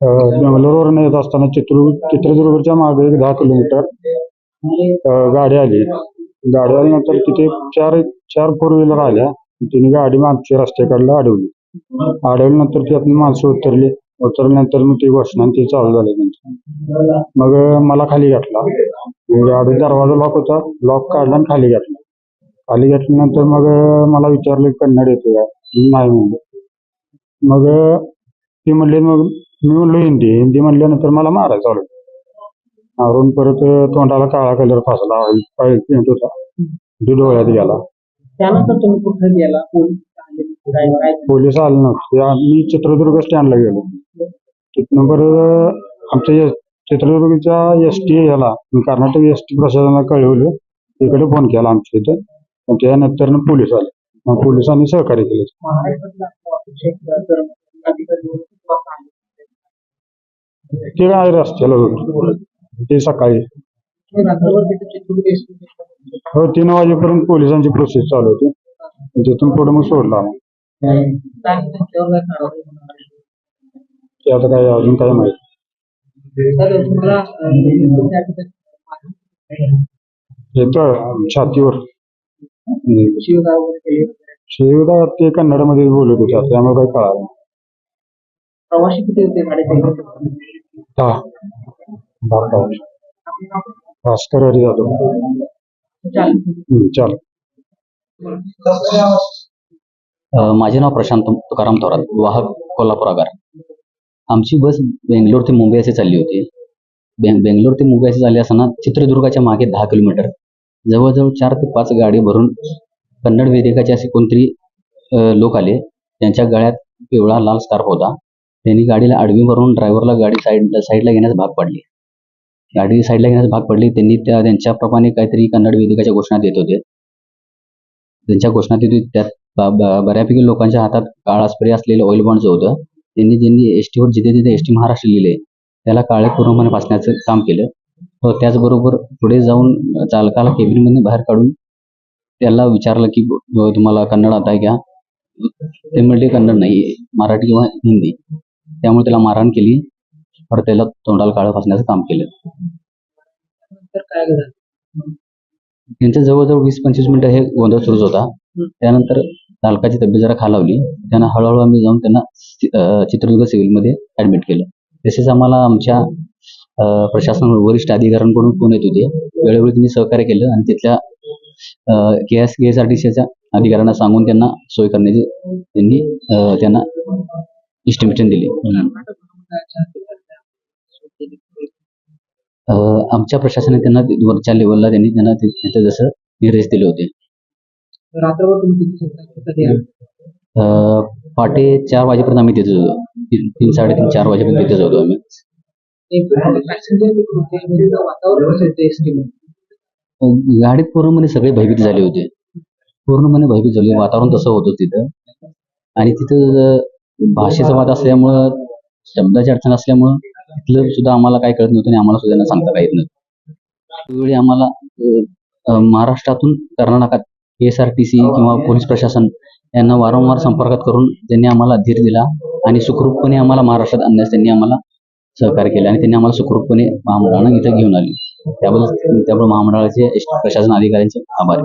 बेंगलोरवरून येत असताना चित्र चित्रदुर्गच्या मागे एक दहा किलोमीटर गाडी आली. गाडी आल्यानंतर तिथे चार चार फोर व्हीलर आल्या. तिने गाडी मागच्या रस्त्याकडला अडवली. अडवल्यानंतर त्यातून माणसं उतरली. उतरल्यानंतर मग ती घोषणा आणि चालू झाली त्यांची. मग मला खाली घातला. म्हणजे गाडी दरवाजा लॉक होता. लॉक काढला आणि खाली घातला. खाली घातल्यानंतर मग मला विचारलं की कन्नड येतो नाही म्हणलं. मग ते म्हणले मग मी म्हणलो हिंदी हिंदी म्हणल्यानंतर मला मारायला चालू. मारून परत तोंडाला काळा कलर फासला पाय पेंट होता. ते डोळ्यात गेला. त्यानंतर तुम्ही कुठे गेला? पोलीस आले पोलीस नव्हते. मी चित्रदुर्ग स्टँडला गेलो. तिथनं बरं आमच्या चित्रदुर्गच्या एस टी ह्याला मी कर्नाटक एस टी प्रशासनाला कळवलं. तिकडे फोन केला आमच्या इथं. त्यानंतर पोलीस आले. मग पोलिसांनी सहकार्य केलं. ते काय रस्त्याला ते सकाळी. हो तीन वाजेपर्यंत पोलिसांची प्रोसेस चालू होती. तिथून पुढे मग सोडला ते आता काय अजून काय माहिती. येतो छातीवर. शिवदा ते कन्नडमध्ये बोलत होता त्यामुळे काही कळालं नाही. प्रवासी किती होते? गाडीचे दहा दहा प्रवासी. भास्कर हरी जाधव. चालेल हम्म, चालेल अ, माझे नाव प्रशांत तुकाराम थोरात वाहक कोल्हापूर आगार. आमची बस बेंगलोर ते मुंबई असे चालली होती. बेंग बेंगलोर ते मुंबई असे चालली असताना चित्रदुर्गाच्या मागे दहा किलोमीटर. जवळजवळ चार ते पाच गाडी भरून कन्नड वेदिकाचे असे कोणतरी लोक आले. त्यांच्या गळ्यात पिवळा लाल स्कार्फ होता. त्यांनी गाडीला आडवी मारून ड्रायव्हरला गाडी साईड साईडला घेण्यास भाग पडली. गाडी साईडला घेण्यास भाग पडली. त्यांनी त्या त्यांच्याप्रमाणे काहीतरी कन्नड वेदिकाच्या घोषणा देत होते. त्यांच्या घोषणा देत होती. त्यात बऱ्यापैकी लोकांच्या हातात काळा स्प्रे असलेलं ऑइल बॉन्डचं होतं. त्यांनी ज्यांनी एस टीवर जिथे जिथे एस टी महाराष्ट्र लिहिले त्याला काळे पूर्णपणे पासण्याचं काम केलं. व त्याचबरोबर पुढे जाऊन चालकाला केबिनमधून बाहेर काढून त्याला विचारलं की तुम्हाला कन्नड आता आहे का? ते म्हणले कन्नड नाही मराठी किंवा हिंदी. त्यामुळे त्याला मारहाण केली. परत त्याला तोंडाला काळं फासण्याचं काम केलं. त्यांच्या जवळजवळ वीस पंचवीस मिनिटं हे गोंधळ सुरूच होता. त्यानंतर चालकाची तब्येत जरा खालावली. त्यांना हळूहळू आम्ही जाऊन त्यांना चित्रदुर्ग सिव्हिलमध्ये ॲडमिट केलं. तसेच आम्हाला आमच्या प्रशासन वरिष्ठ अधिकाऱ्यांकडून फोन येत होते. वेळोवेळी त्यांनी सहकार्य केलं आणि तिथल्या K S K S R T सीच्या अधिकाऱ्यांना सांगून त्यांना सोय करण्याची त्यांनी त्यांना इस्टिमेशन दिली. आमच्या प्रशासनाने त्यांना वरच्या लेवलला त्यांनी त्यांना तिथं जसं निर्देश दिले होते. पहाटे चार वाजेपर्यंत आम्ही तिथे होतो. तीन तीन साडेतीन चार वाजेपर्यंत तिथेच होतो आम्ही. गाडीत पूर्णपणे सगळे भयभीत झाले होते. पूर्णपणे भयभीत झाले. वातावरण तसं होतं तिथं. आणि तिथं भाषेचा वाद असल्यामुळं शब्दाची अडचण असल्यामुळं तिथलं सुद्धा आम्हाला काय कळत नव्हतं आणि आम्हाला सुद्धा त्यांना सांगता काय येत नव्हतं. त्यावेळी आम्हाला महाराष्ट्रातून कर्नाटकात एस आर टी सी किंवा पोलीस प्रशासन यांना वारंवार संपर्कात करून त्यांनी आम्हाला धीर दिला आणि सुखरूपपणे आम्हाला महाराष्ट्रात आणण्यास त्यांनी आम्हाला सहकार्य केले आणि त्यांनी आम्हाला सुखरूपपणे महामंडळानं इथं घेऊन आली. त्याबद्दल त्यामुळे महामंडळाचे प्रशासन अधिकाऱ्यांचे आभार.